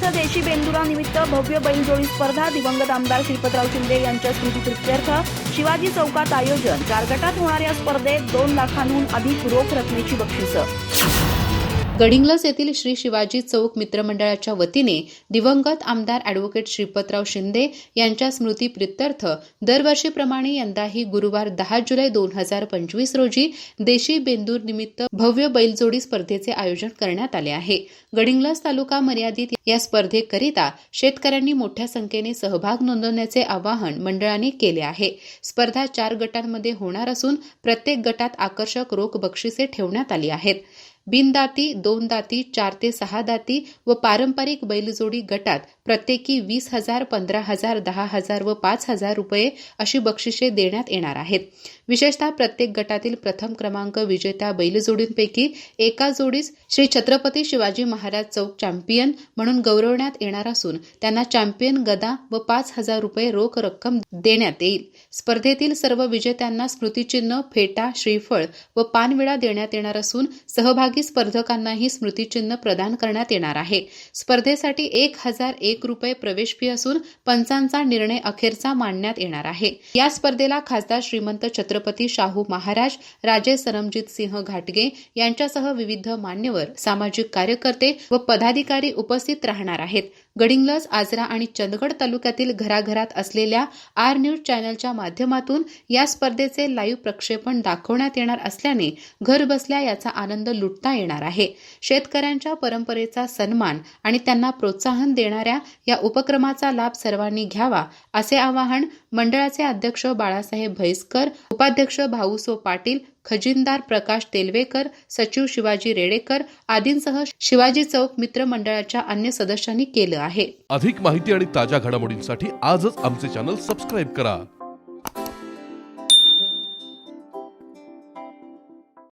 इथं देशी बेंदुरानिमित्त भव्य बैलजोडी स्पर्धा दिवंगत आमदार श्रीपतराव शिंदे यांच्या स्मृतीप्रित्यर्थ शिवाजी चौकात आयोजन. चार गटात होणाऱ्या स्पर्धेत दोन लाखांहून अधिक रोख रकमेची बक्षिसं. गडिंग्लज येथील श्री शिवाजी चौक मित्रमंडळाच्या वतीने दिवंगत आमदार अॅडव्होकेट श्रीपतराव शिंदे यांच्या स्मृतीप्रित्यर्थ दरवर्षीप्रमाणे यंदाही गुरुवार दहा जुलै दोन हजार पंचवीस रोजी देशी बेंदूर निमित्त भव्य बैलजोडी स्पर्धेचे आयोजन करण्यात आले आहे. गडिंग्लज तालुका मर्यादित या स्पर्धेकरिता शेतकऱ्यांनी मोठ्या संख्येने सहभाग नोंदवण्याचे आवाहन मंडळाने केले आहे. स्पर्धा चार गटांमध्ये होणार असून प्रत्येक गटात आकर्षक रोख बक्षिसे ठेवण्यात आली आहेत. बिनदाती दोन दाती चार ते सहा दाती व पारंपरिक बैलजोडी गटात प्रत्येकी वीस हजार पंधरा हजार दहा हजार व पाच हजार रुपये अशी बक्षिसे देण्यात येणार आहेत. विशेषतः प्रत्येक गटातील प्रथम क्रमांक विजेत्या बैलजोडींपैकी एका जोडीस श्री छत्रपती शिवाजी महाराज चौक चॅम्पियन म्हणून गौरवण्यात येणार असून त्यांना चॅम्पियन गदा व पाच हजार रुपये रोख रक्कम देण्यात येईल. स्पर्धेतील सर्व विजेत्यांना स्मृतिचिन्ह फेटा श्रीफळ व पानविडा देण्यात येणार असून सहभागी सहभागी स्पर्धकांनाही स्मृतिचिन्ह प्रदान करण्यात येणार आहे. स्पर्धेसाठी एक हजार एक रुपये प्रवेश फी असून पंचांचा निर्णय अखेरचा मांडण्यात येणार आहे. या स्पर्धेला खासदार श्रीमंत छत्रपती शाहू महाराज राजे सरमजित सिंह घाटगे यांच्यासह विविध मान्यवर सामाजिक कार्यकर्ते व पदाधिकारी उपस्थित राहणार आहेत. गडिंग्लज आजरा आणि चंदगड तालुक्यातील घराघरात असलेल्या आर न्यूज चॅनलच्या माध्यमातून या स्पर्धेचे लाईव्ह प्रक्षेपण दाखवण्यात येणार असल्याने घरबसल्या याचा आनंद लुटता येणार आहे. शेतकऱ्यांच्या परंपरेचा सन्मान आणि त्यांना प्रोत्साहन देणाऱ्या या उपक्रमाचा लाभ सर्वांनी घ्यावा असे आवाहन मंडळाचे अध्यक्ष बाळासाहेब म्हैसकर उपाध्यक्ष भाऊसो पाटील खजिनदार प्रकाश तेलवेकर सचिव शिवाजी रेडेकर आदींसह शिवाजी चौक मित्र मंडळाच्या अन्य सदस्यांनी केलं आहे. अधिक माहिती आणि ताज्या घडामोडींसाठी आजच आमचे चॅनल सबस्क्राईब करा.